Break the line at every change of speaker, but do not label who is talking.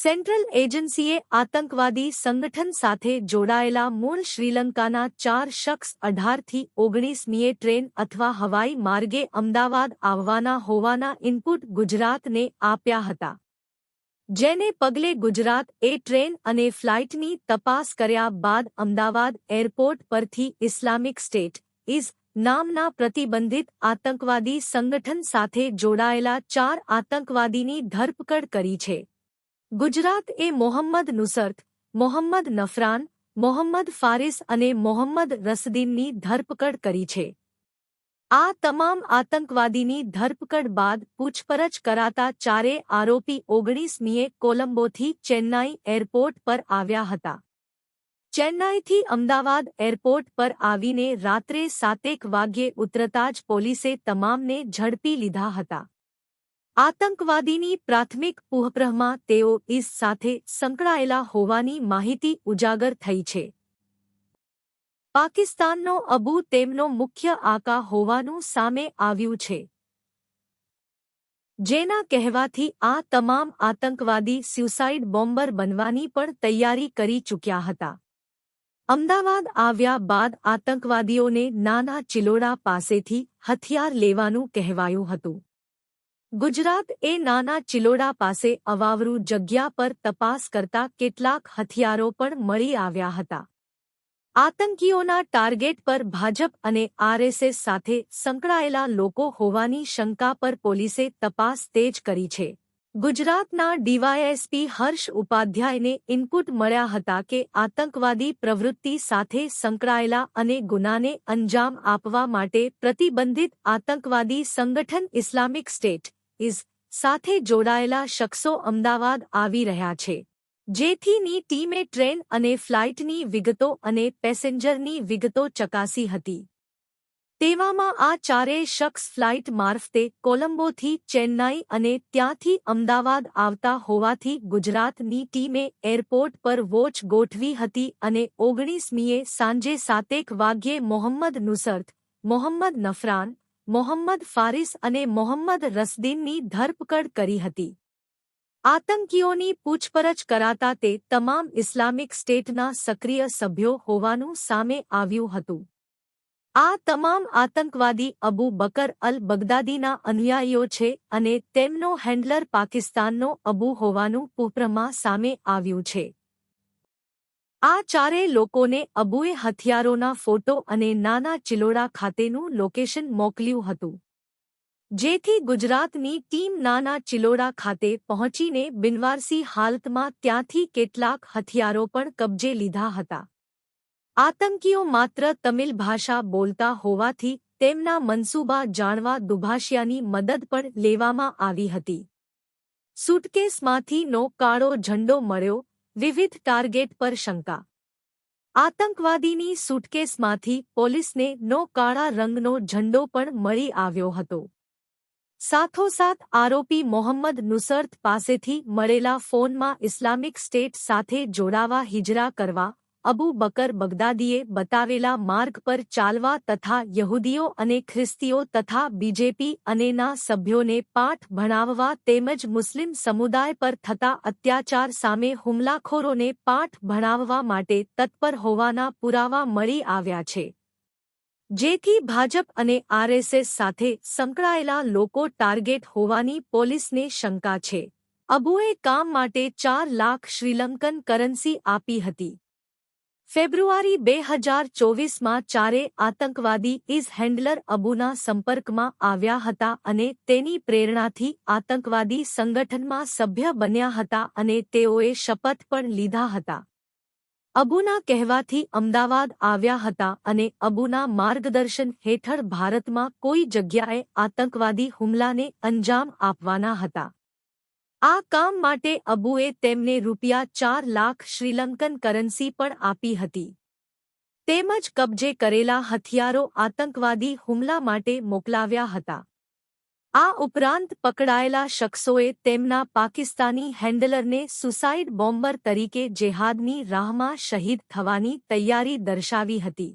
Central એજન્સીએ આતંકવાદી સંગઠન સાથે જોડાયેલા મૂળ શ્રીલંકાના ચાર શખ્સ અઢારથી ઓગણીસમીએ ટ્રેન અથવા હવાઈ માર્ગે અમદાવાદ આવવાના હોવાના ઇનપુટ ગુજરાતને આપ્યા હતા. જેને પગલે ગુજરાત એ ટ્રેન અને ફ્લાઇટની તપાસ કર્યા બાદ અમદાવાદ એરપોર્ટ પરથી ઇસ્લામિક સ્ટેટ ઇઝ નામના પ્રતિબંધિત આતંકવાદી સંગઠન સાથે જોડાયેલા ચાર આતંકવાદીની ધરપકડ કરી છે. ગુજરાત એ મોહમ્મદ નુસરત, મોહમ્મદ નફરાન, મોહમ્મદ ફારિસ અને મોહમ્મદ રસદીનની ધરપકડ કરી છે. આ તમામ આતંકવાદીની ધરપકડ બાદ પૂછપરછ કરાતા ચારે આરોપી ઓગણીસમીએ કોલંબોથી ચેન્નાઈ એરપોર્ટ પર આવ્યા હતા. ચેન્નાઈથી અમદાવાદ એરપોર્ટ પર આવીને રાત્રે સાતેક વાગ્યે ઉતરતા જ પોલીસે તમામને ઝડપી લીધા હતા. આતંકવાદીની પ્રાથમિક પૂહપ્રહમાં તેઓ ઇસ સાથે સંકળાયેલા હોવાની માહિતી ઉજાગર થઈ છે. પાકિસ્તાનનો અબુ તેમનો મુખ્ય આકા હોવાનું સામે આવ્યું છે. જેના કહેવાથી આ તમામ આતંકવાદી સ્યુસાઇડ બોમ્બર બનવાની પણ તૈયારી કરી ચૂક્યા હતા. અમદાવાદ આવ્યા બાદ આતંકવાદીઓને નાના ચિલોડા પાસેથી હથિયાર લેવાનું કહેવાયું હતું. ગુજરાત એ નાના ચિલોડા પાસે અવાવરૂ જગ્યા પર તપાસ કરતા કેટલાક હથિયારો પણ મળી આવ્યા હતા. આતંકીઓના ટાર્ગેટ પર ભાજપ અને આરએસએસ સાથે સંકળાયેલા લોકો હોવાની શંકા પર પોલીસે તપાસ તેજ કરી છે. ગુજરાતના ડીવાયએસપી હર્ષ ઉપાધ્યાયને ઇનપુટ મળ્યા હતા કે આતંકવાદી પ્રવૃત્તિ સાથે સંકળાયેલા અને ગુનાને અંજામ આપવા માટે પ્રતિબંધિત આતંકવાદી સંગઠન ઇસ્લામિક સ્ટેટ ઇઝ સાથે જોડાયેલા શખ્સો અમદાવાદ આવી રહ્યા છે. જેથીની ટીમે ટ્રેન અને ફ્લાઇટની વિગતો અને પેસેન્જરની વિગતો ચકાસી હતી. તેવામાં આ ચારેય શખ્સ ફ્લાઇટ મારફતે કોલંબોથી ચેન્નાઈ અને ત્યાંથી અમદાવાદ આવતા હોવાથી ગુજરાતની ટીમે એરપોર્ટ પર વોચ ગોઠવી હતી અને ઓગણીસમીએ સાંજે સાતેક વાગ્યે મોહમ્મદ નુસરત, મોહમ્મદ નફરાન મોહમ્મદ ફારિસ અને મોહમ્મદ રસદીનની ધરપકડ કરી હતી. આતંકીઓની પૂછપરછ કરાતા તે તમામ ઇસ્લામિક સ્ટેટના સક્રિય સભ્યો હોવાનું સામે આવ્યું હતું. આ તમામ આતંકવાદી અબુ બકર અલ બગદાદીના અનુયાયીઓ છે અને તેમનો હેન્ડલર પાકિસ્તાનનો અબુ હોવાનું પુપ્રમાં સામે આવ્યું છે. આ ચારેય લોકોને અબુએ હથિયારોના ફોટો અને નાના ચિલોડા ખાતેનું લોકેશન મોકલ્યું હતું. જેથી ગુજરાતની ટીમ નાના ચિલોડા ખાતે પહોંચીને બિનવારસી હાલતમાં ત્યાંથી કેટલાક હથિયારો પણ કબજે લીધા હતા. આતંકીઓ માત્ર તમિલ ભાષા બોલતા હોવાથી તેમના મનસૂબા જાણવા દુભાષિયાની મદદ પણ લેવામાં આવી હતી. સુટકેસમાંથીનો કાળો ઝંડો મળ્યો વિવિધ ટાર્ગેટ પર શંકા. આતંકવાદીની સુટકેસમાંથી પોલીસને નો કાળા રંગનો ઝંડો પણ મળી આવ્યો હતો. સાથોસાથ આરોપી મોહમ્મદ નુસરત પાસેથી મળેલા ફોનમાં ઇસ્લામિક સ્ટેટ સાથે જોડાવા હિજરા કરવા અબુ બકર બગદાદીએ બતાવેલા માર્ગ પર ચાલવા તથા યહૂદીઓ અને ખ્રિસ્તીઓ તથા બીજેપી અનેના સભ્યોને પાઠ ભણાવવા તેમજ મુસ્લિમ સમુદાય પર થતા અત્યાચાર સામે હુમલાખોરોને પાઠ ભણાવવા માટે તત્પર હોવાના પુરાવા મળી આવ્યા છે. જેથી ભાજપ અને આરએસએસ સાથે સંકળાયેલા લોકો ટાર્ગેટ હોવાની પોલીસને શંકા છે. અબુએ કામ માટે ચાર લાખ શ્રીલંકન કરન્સી આપી હતી. ફેબ્રુઆરી બે હજાર ચોવીસમાં ચારે આતંકવાદી ઇઝ હેન્ડલર અબુના સંપર્કમાં આવ્યા હતા અને તેની પ્રેરણાથી આતંકવાદી સંગઠનમાં સભ્ય બન્યા હતા અને તેઓએ શપથ પણ લીધા હતા. અબુના કહેવાથી અમદાવાદ આવ્યા હતા અને અબુના માર્ગદર્શન હેઠળ ભારતમાં કોઈ જગ્યાએ આતંકવાદી હુમલાને અંજામ આપવાના હતા. આ કામ માટે અબુએ તેમને રૂપિયા ચાર લાખ શ્રીલંકન કરન્સી પણ આપી હતી. તેમજ કબજે કરેલા હથિયારો આતંકવાદી હુમલા માટે મોકલાવ્યા હતા. આ ઉપરાંત પકડાયેલા શખ્સોએ તેમના પાકિસ્તાની હેન્ડલરને સુસાઇડ બોમ્બર તરીકે જેહાદની રાહમાં શહીદ થવાની તૈયારી દર્શાવી હતી.